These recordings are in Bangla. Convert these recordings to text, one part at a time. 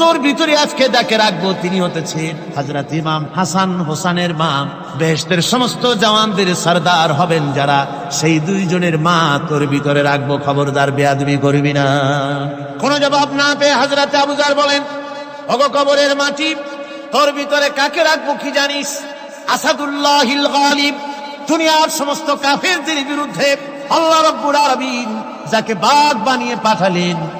তোর ভিতরে আজকে যাকে রাখব, তিনি হতেছেন হাজরাত ইমাম হাসান হোসানের মা। বেহেশতের সমস্ত জওয়ানদের সর্দার হবেন যারা, সেই দুইজনের মা তোর ভিতরে রাখব, খবরদার বেয়াদবি করবি না। কোনো জবাব না পেয়ে হাজরাতে আবুজার বলেন অগ কবরের মাটি, তোর ভিতরে কাকে রাখব কি জানিস? আসাদুল্লাহিল গালিব, দুনিয়ার সমস্ত কাফেরদের বিরুদ্ধে আল্লাহ রব্বুল আলামিন যাকে বাঘ বানিয়ে পাঠালেন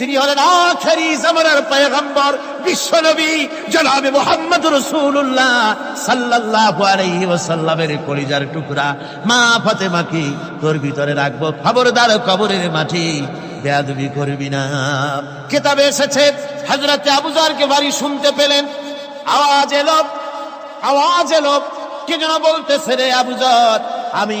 তিনি হলেন আখেরি জামানার পয়গম্বর, বিশ্বনবী জনাবে মোহাম্মদ রাসূলুল্লাহ সাল্লাল্লাহু আলাইহি ওয়াসাল্লামের কলিজার টুকরা। মা ফাতেমাকে তোর ভিতরে রাখব খবরদার কবরের মাটি। বেয়াদবি করবি না। কিতাবে এসেছে, হযরতে আবুজারকে বাড়ি শুনতে পেলেন। আওয়াজ এলো আওয়াজ এলো। কে যেন বলতেছে রে আবুজার আমি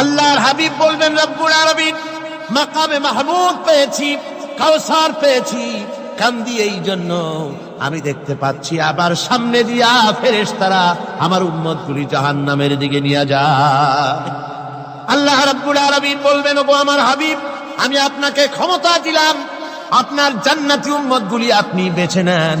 আল্লাহর হাবিব বলবেন, রব্বুল আলামিন, মাকামে মাহমুদ পেয়েছি কাউসার পেয়েছি, কান্দি এই জন্য আমি দেখতে পাচ্ছি আবার সামনে দিয়া ফেরেশতারা আমার উম্মত গুলি জাহান নামের দিকে নিয়ে যায়। আল্লাহ রাব্বুল আলামিন বলবেন, ওগো আমার হাবিব, আমি আপনাকে ক্ষমতা দিলাম, আপনার জান্নাতি উম্মত গুলি আপনি বেছে নেন।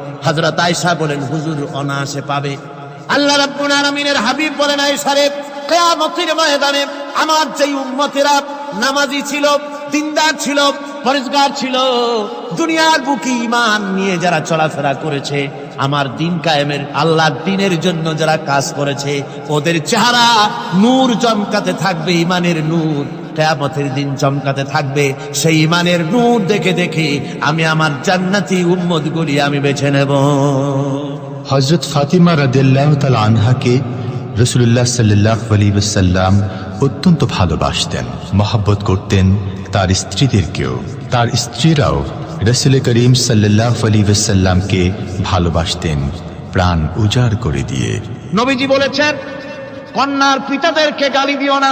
হযরত আয়েশা বলেন, হুজুর, অনায়াসে পাবে। আল্লাহ রাব্বুল হাবিব বলেন রে ময়দানে আমার যেই উম্মতেরা নামাজি ছিল, দিনদার ছিল পরিষ্কার ছিল, দুনিয়ার বুকে ইমান নিয়ে যারা চলাফেরা করেছে, আমার দিন কায়েমের, আল্লাহর দিনের জন্য যারা কাজ করেছে, ওদের চেহারা নূর চমকাতে থাকবে ইমানের নূর। কেয়ামতের দিন চমকাতে থাকবে। সেই ইমানের নূর দেখে দেখে আমি আমার জান্নাতি উম্মত গুলি আমি বেছে নেব। হজরত ফাতিমা রাদিল্লাহ তাল আনহাকে রসুল্লাহ সাল্লাহ আলী সাল্লাম অত্যন্ত ভালোবাসতেন মহাব্বত করতেন তার স্ত্রীদেরকেও। তার স্ত্রীরাও রসুল করিম সাল্লাহ আলী ভালোবাসতেন প্রাণ উজাড় করে দিয়ে। নবীজি বলেছেন কন্যার পিতাদেরকে গালি দিও না।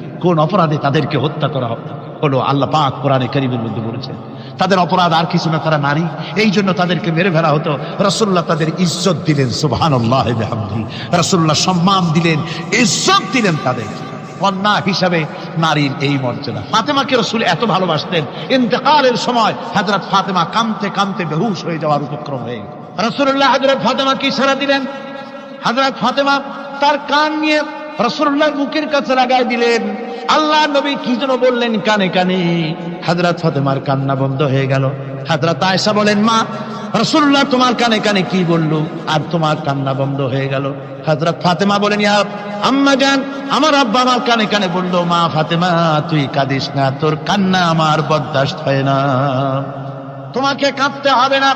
কোন অপরাধে তাদেরকে হত্যা করা হলো, আল্লাহ পাক কোরআনে কারিমের মধ্যে বলেছেন। তাদের অপরাধ আর কিছু না, তারা নারী। এই জন্য তাদেরকে মেরে ফেলা হতো। রসুল্লাহ তাদের ইজ্জত দিলেন সুবহান রসুল্লাহ সম্মান দিলেন, ইজ্জত দিলেন তাদেরকে কন্যা হিসাবে নারীর এই মর্যাদা। ফাতেমাকে রসুল এত ভালোবাসতেন। ইন্তেকালের সময় হাজরত ফাতেমা কামতে কামতে বেহুশ হয়ে যাওয়ার উপক্রম হয়ে রসুল্লাহ হাজরত ফাতেমা কি সারা দিলেন। হাজরত ফাতেমা তার কান নিয়ে রসুল্লাহর মুখের কাছে লাগাই দিলেন। আল্লাহ নবী কি যেন বললেন কানে কানে। হাজরত ফাতেমার কান্না বন্ধ হয়ে গেল। হাজরত আয়েশা বলেন, মা রসুল্লাহ তোমার কানে কানে কি বলল? আর তোমার কান্না বন্ধ হয়ে গেল। হাজরত ফাতেমা বলেন, ইয়া আম্মা জান, আমার আব্বা আমার কানে কানে বলল, মা ফাতেমা, তুই কাঁদিস না, তোর কান্না আমার বরদাস্ত হয় না। তোমাকে কাঁদতে হবে না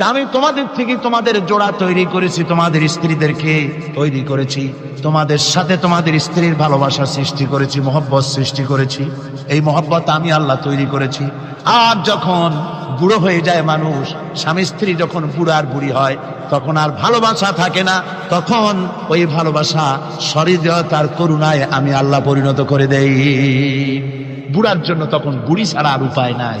আমি তোমাদের থেকে তোমাদের জোড়া তৈরি করেছি, তোমাদের স্ত্রীদেরকে তৈরি করেছি, তোমাদের সাথে তোমাদের স্ত্রীর ভালোবাসা সৃষ্টি করেছি, মহব্বত সৃষ্টি করেছি, এই মহব্বত আমি আল্লাহ তৈরি করেছি। আর যখন বুড়ো হয়ে যায় মানুষ, স্বামী স্ত্রী যখন বুড়ার বুড়ি হয়, তখন আর ভালোবাসা থাকে না, তখন ওই ভালোবাসা সরিদতার করুণায় আমি আল্লাহ পরিণত করে দেই। বুড়ার জন্য তখন বুড়ি ছাড়া আর উপায় নাই।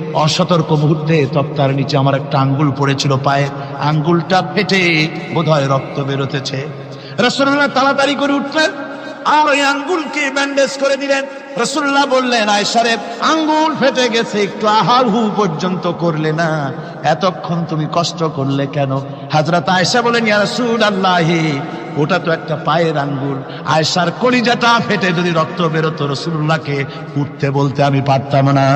অসতর্ক মুহূর্তে তক্তার নিচে আমার একটা আঙ্গুল পড়েছিল পায়ে। আঙ্গুলটা ফেটে বোধহয় রক্ত বেরোতেছে। রসুল্লাহ তাড়াতাড়ি করে উঠলেন আর ওই আঙ্গুলকে ব্যান্ডেজ করে দিলেন। রসুল্লাহ বললেন আয়সারে আঙ্গুল ফেটে গেছে, একটু আহার হু পর্যন্ত করলে না। এতক্ষণ তুমি কষ্ট করলে কেন? হাজরত আয়সা বলেন ইয়া রসুল আল্লাহি ওটা তো একটা পায়ের আঙ্গুল। আয়সার কলিজাটা ফেটে যদি রক্ত বেরোতো রসুল্লাহকে উঠতে বলতে আমি পারতাম না।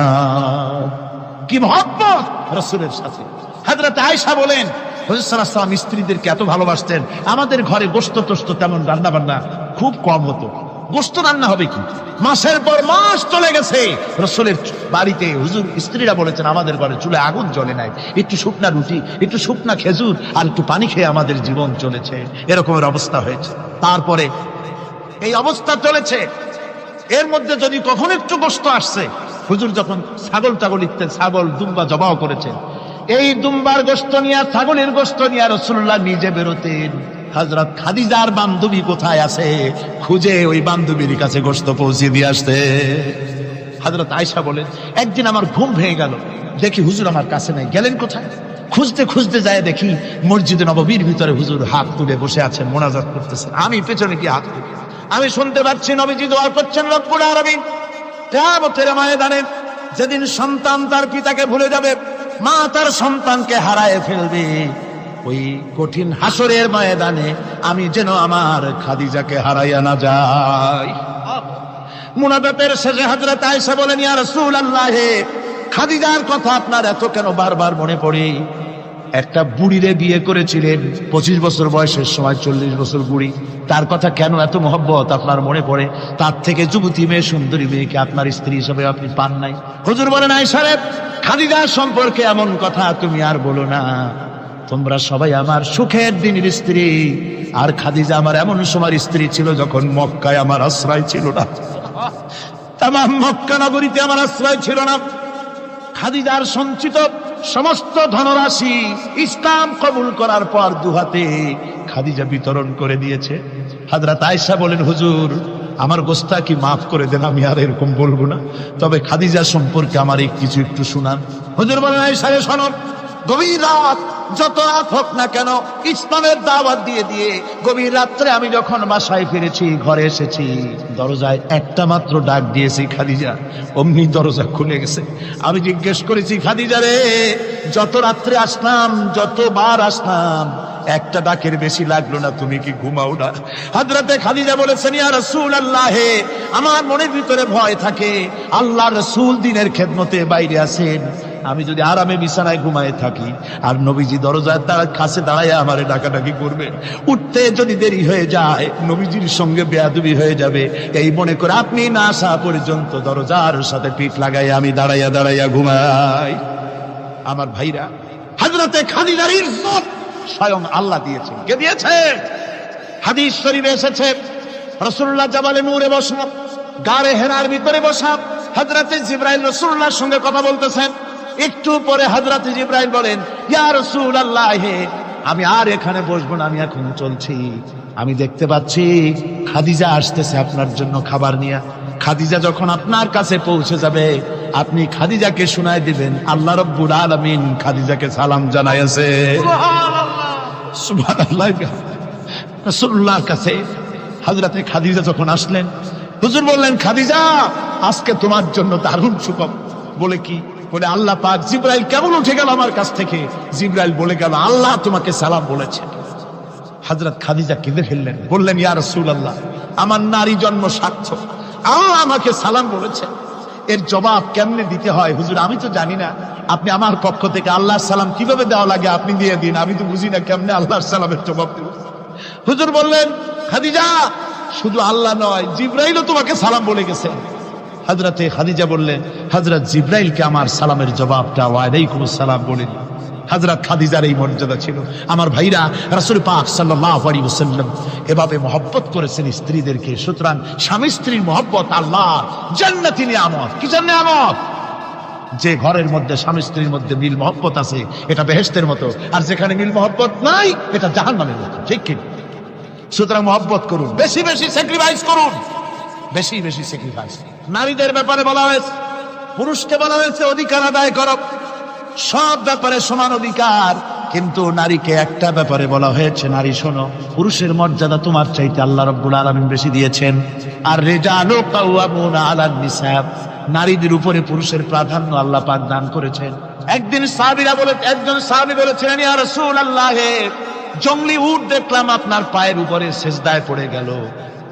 কি মহব্বত। রসুলের সাথে। হাজরত আয়সা বলেন হজরতাম স্ত্রীদেরকে এত ভালোবাসতেন, আমাদের ঘরে গোস্ত টোস্ত তেমন রান্না বান্না খুব কম হতো। গোস্ত রান্না হবে কি? মাসের পর মাস চলে গেছে। রসুলের বাড়িতে হুজুর স্ত্রীরা বলেছেন, আমাদের ঘরে চুলে আগুন জ্বলে নাই। একটু শুকনা রুটি, একটু শুকনা খেজুর, আর একটু পানি খেয়ে আমাদের জীবন চলেছে। এরকমের অবস্থা হয়েছে। তারপরে এই অবস্থা চলেছে। এর মধ্যে যদি কখন একটু গোস্ত আসছে হুজুর যখন ছাগল টাগল ইত্যাদি, ছাগল, দুম্বা জবাও করেছেন, এই দুম্বার গোস্ত নিয়ে, ছাগলের গোস্ত নিয়ে রসুল্লাহ নিজে বেরোতেন। হজরত খাদিজার বান্ধবী কোথায় আছে? খুঁজে ওই বান্ধবীর কাছে গোস্ত পৌঁছে দিয়ে আসতে। হজরত আয়সা বলেন, একদিন আমার ঘুম ভেঙে গেল। দেখি হুজুর আমার কাছে নাই। গেলেন কোথায়? খুঁজতে খুঁজতে যায় দেখি মসজিদে নববীর ভিতরে হুজুর হাত তুলে বসে আছেন, মোনাজাত করতেছেন। আমি পেছনে কি হাত তুলি। আমি শুনতে পাচ্ছি নবীজি দোয়া করছেন রব্বুল আলামিন। কিয়ামতের ময়দানে যেদিন সন্তান তার পিতাকে ভুলে যাবে, মা তার সন্তানকে হারায় ফেলবে। ওই কঠিন হাসরের ময়দানে আমি যেন আমার খাদিজাকে হারাইয়া না যাই। মুনাজাতের শেষে হযরত আয়েশা বলেন, ইয়া রাসূলুল্লাহ, খাদিজার কথা আপনার এত কেন বারবার মনে পড়ে? একটা বুড়িরে বিয়ে করেছিলেন, পঁচিশ বছর বয়সের সময় চল্লিশ বছর বুড়ি। তার কথা কেন এত মহব্বত আপনার মনে পড়ে? তার থেকে যুবতী মেয়ে, সুন্দরী মেয়েকে আপনার স্ত্রী হিসেবে আপনি পান নাই। হুজুর বলেন আই সাহেব খাদিজার সম্পর্কে এমন কথা তুমি আর বলো না। তোমরা সবাই আমার সুখের দিনের স্ত্রী। আর খাদিজা আমার এমন সময় স্ত্রী ছিল যখন মক্কায় আমার আশ্রয় ছিল না। তাম মক্কা নগরীতে আমার আশ্রয় ছিল না। খাদিজার সঞ্চিত সমস্ত ধনরাশি ইসলাম কবুল করার পর দুহাতে খাদিজা বিতরণ করে দিয়েছে। হাজরাত আয়সা বলেন, হুজুর, আমার গোস্তা কি মাফ করে দেন? আমি আর এরকম বলব না। তবে খাদিজা সম্পর্কে আমার এই কিছু একটু শুনান। হুজুর বলেন গভীর রাত, যত রাত হোক না কেন, ইসলামের দাওয়াত দিয়ে দিয়ে গভীর রাত্রে আমি যখন বাসায় ফিরেছি, ঘরে এসেছি, দরজায় একটা মাত্র ডাক দিয়েছি, খাদিজা, অমনি দরজা খুলে গেছে। আমি জিজ্ঞেস করেছি, খাদিজা রে, যত রাত্রে আসলাম, যতবার আসলাম একটা ডাকের বেশি লাগল না, তুমি কি ঘুমাও না? হাজরাতে খাদিজা বলেছেন, ইয়া রাসূল আল্লাহে আমার মনের ভিতরে ভয় থাকে। আল্লাহ রসুল দিনের খেদমতে বাইরে আছেন। আমি যদি আরামে বিছানায় ঘুমায় থাকি, আর নবীজি দরজায় তার কাছে দাঁড়ায় আমারে ডাকাডাকি করবে। উঠতে যদি দেরি হয়ে যায়, নবীজির সঙ্গে বেয়াদবি হয়ে যাবে। এই মনে করে আপনি না আসা পর্যন্ত দরজার সাথে পিঠ লাগাই আমি দাঁড়াইয়া দাঁড়াইয়া ঘুমাই। আমার ভাইরা হাজরতে খাদিজার ইজ্জত স্বয়ং আল্লাহ দিয়েছেন। কে দিয়েছে? হাদিস শরীফে এসেছে রসুল্লাহ জাবালে নূরে বসা গাড়ে হেরার ভিতরে বসা হজরতে জিব্রাইল রসুল্লাহর সঙ্গে কথা বলতেছেন। একটু পরে হজরতে জিব্রাইল বলেন, ইয়া রসুল আল্লাহ আমি আর এখানে বসবো না, আমি এখন চলছি। আমি দেখতে পাচ্ছি খাদিজা আসতেছে আপনার জন্য খাবার নিয়ে। খাদিজা যখন আপনার কাছে পৌঁছে যাবে, আপনি খাদিজাকে শোনায় দিবেন, আল্লাহ রব্বুল আলামিন খাদিজাকে সালাম জানাইছে রাসূলুল্লাহর কাছে হযরতে খাদিজা যখন আসলেন, হুজুর বললেন, খাদিজা, আজকে তোমার জন্য দারুণ সুখবর বলে কি? বলে, আল্লাহ পাক জিব্রাইল কেমন উঠে গেল আমার কাছ থেকে? জিব্রাইল বলে গেল, আল্লাহ তোমাকে সালাম বলেছে। হযরত খাদিজা কেঁদে ফেললেন, বললেন, ইয়া আল্লাহ আমার নারী জন্ম সার্থক। আল্লাহ আমাকে সালাম বলেছে এর জবাব কেমনে দিতে হয়? হুজুর, আমি তো জানি না। আপনি আমার পক্ষ থেকে আল্লাহর সালাম কীভাবে দেওয়া লাগে আপনি দিয়ে দিন। আমি তো বুঝি না কেমনে আল্লাহর সালামের জবাব দেব। হুজুর বললেন, খাদিজা, শুধু আল্লাহ নয়, জিব্রাইলও তোমাকে সালাম বলে গেছে। হাজরাতে খাদিজা বললেন হাজরত জিব্রাইলকে আমার সালামের জবাবটা ওয়ালাইকুম সালাম বলে বলেন হাজরত খাদিজার এই মর্যাদা ছিল। আমার ভাইরা রাসূল পাক সাল্লাল্লাহু আলাইহি ওয়াসাল্লাম এভাবে মহব্বত করেছেন স্ত্রীদেরকে। সুতরাং স্বামী স্ত্রীর মহব্বত আল্লাহ জান্নাতি নিয়ামত। কি জন্য নিয়ামত? যে ঘরের মধ্যে স্বামী স্ত্রীর মধ্যে মিল মহব্বত আছে, এটা বেহেস্তের মতো। আর যেখানে মিল মহব্বত নাই, এটা জাহান্নামের মতো। ঠিক কি? সুতরাং মহব্বত করুন। বেশি বেশি স্যাক্রিফাইস করুন। বেশি বেশি স্যাক্রিফাইস নারীদের ব্যাপারে বলা হয়েছে, পুরুষকে বলা হয়েছে, অধিকার আদায় করো। সব ব্যাপারে সমান অধিকার। কিন্তু নারীকে একটা ব্যাপারে বলা হয়েছে, নারী শোনো, পুরুষের মর্যাদা তোমার চাইতে আল্লাহ রব্বুল আলামিন বেশি দিয়েছেন। আর রেজালু কাওয়ামুনা আলান নিসাব নারীদের উপরে পুরুষের প্রাধান্য আল্লাহ পাক দান করেছেন। একদিন সাহাবীরা বলে, একজন সাহাবী বলেছিলেন, ইয়া রাসূলুল্লাহ, জঙ্গলি উট দেখলাম আপনার পায়ের উপরে সেজদায় পড়ে গেল।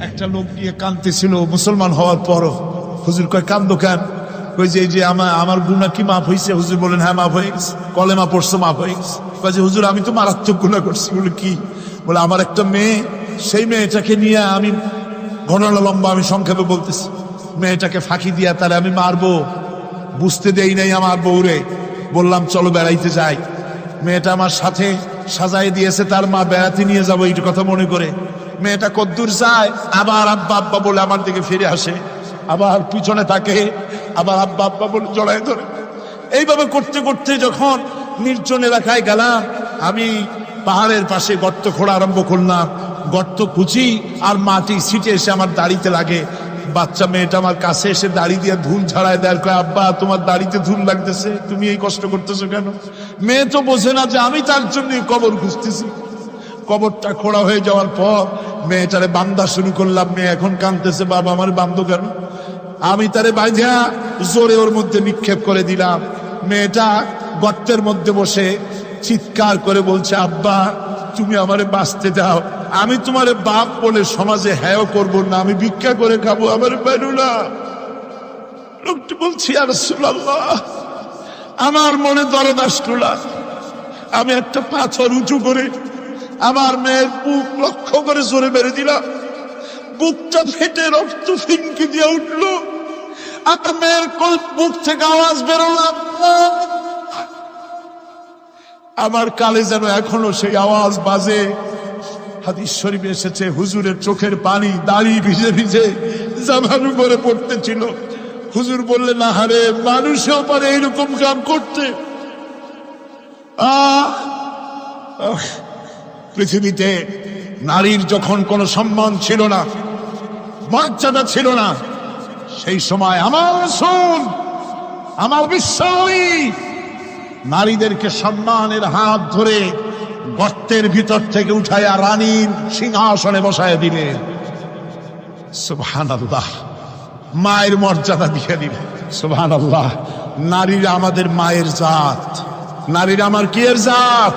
একটা লোক নিয়ে কাঁদতেছিল, মুসলমান হওয়ার পরও। হুজুর কয়, কান্দো কেন? কই যে, এই যে আমার আমার গুণা কি মাফ হয়েছে হুজুর বলেন হ্যাঁ মাফ হয়ে গেছে। কলেমা পড়ছো, মাফ হয়ে গেছে। কয় যে, হুজুর, আমি তো মারাত্মক গুণা করছি। বলে, কি? বলে, আমার একটা মেয়ে, সেই মেয়েটাকে নিয়ে আমি ঘটনা লম্বা আমি সংক্ষেপে বলতেছি। মেয়েটাকে ফাঁকি দিয়া তাহলে আমি মারবো। বুঝতে দেই নাই আমার বউরে। বললাম, চলো বেড়াইতে যাই। মেয়েটা আমার সাথে সাজাই দিয়েছে, তার মা বেড়াতে নিয়ে যাব এইটা কথা মনে করে। মেয়েটা কদ্দূর যায় আবার আব্বা আব্বা বলে আমার দিকে ফিরে আসে। আবার পিছনে থাকে আবার আব্বা আব্বা বলে জড়ায় ধরে। এইভাবে করতে করতে যখন নির্জন এলাকায় গেলাম আমি পাহাড়ের পাশে গর্ত খোঁড়া আরম্ভ করলাম। গর্ত কুচি আর মাটি ছিটে এসে আমার দাড়িতে লাগে। বাচ্চা মেয়েটা আমার কাছে এসে দাড়ি দিয়ে ধুল ঝাড়ায় দেয় কয়, আব্বা তোমার দাড়িতে ধুল লাগতেছে তুমি এই কষ্ট করতেছো কেন? মেয়ে তো বোঝে না যে আমি তার জন্য কবর খুঁজতেছি। কবরটা খোড়া হয়ে যাওয়ার পর মেয়েটারে বান্দা শুরু করলাম। মেয়ে এখন কাঁদতেছে, বাবা আমার বান্ধ কেন? আমি তারে বাইধা জোরে ওর মধ্যে নিক্ষেপ করে দিলাম। মেয়েটা গর্তের মধ্যে বসে চিৎকার করে বলছে, আব্বা, তুমি আমারে বাঁচতে দাও। আমি তোমারে বাপ বলে সমাজে হ্যাঁ করব না, আমি ভিক্ষা করে খাব আমার বেরু না লোকটি বলছি আর আমার মনে দরদ আসলো আমি একটা পাথর উঁচু করে আমার মেয়ের বুক লক্ষ্য করে জোরে মেরে দিলাম। বুকটা ফেটে রক্ত ফিনকি দিয়ে উঠল। আমার মেয়ের বুক থেকে আওয়াজ বেরোলাম আমার কালে যেন এখনও সেই আওয়াজ বাজে। হাদিস শরীফে এসেছে হুজুরের চোখের পানি দাড়ি ভিজে ভিজে জামার উপরে পড়তেছিল। হুজুর বললেন না হারে মানুষেও পারে এরকম কাম করতে আহ, পৃথিবীতে নারীর যখন কোনো সম্মান ছিল না, মর্যাদা ছিল না, সেই সময় আমার শুন আমার বিশ্বাসী নারীদেরকে সম্মানের হাত ধরে গর্তের ভিতর থেকে উঠাইয়া রানীর সিংহাসনে বসায় দিলেন। সুবহান আল্লাহ মায়ের মর্যাদা দিয়ে দিলেন। সুবহান আল্লাহ নারীরা আমাদের মায়ের জাত, নারীরা আমার কি এর জাত?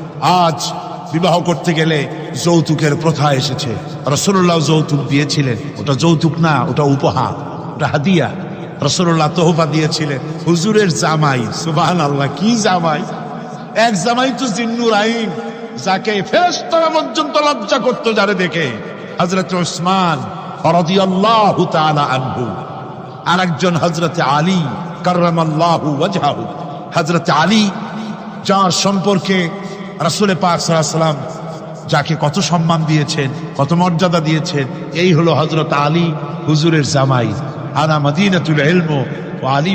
আজ বিবাহ করতে গেলে যৌতুকের প্রথা এসেছে। রসুল্লাহ যৌতুক দিয়েছিলেন। ওটা যৌতুক না, ওটা উপহার, ওটা হাদিয়া। রসুল্লাহ তোহফা দিয়েছিলেন। হুজুরের জামাই সুবাহান আল্লাহ কি জামাই? এক জামাই তো জিন্নুর আইন, যাকে ফেরেশতারা পর্যন্ত লজ্জা করতো যারে দেখে। হজরত ওসমান আনহু আর একজন হজরতে আলী ওয়াজহাহু। হজরত আলী, যার সম্পর্কে রাসূলে পাক যাকে কত সম্মান দিয়েছেন, কত মর্যাদা দিয়েছেন, এই হলো হজরত আলী হুজুরের জামাই। আনা মদিনাতুল এলমো ও আলী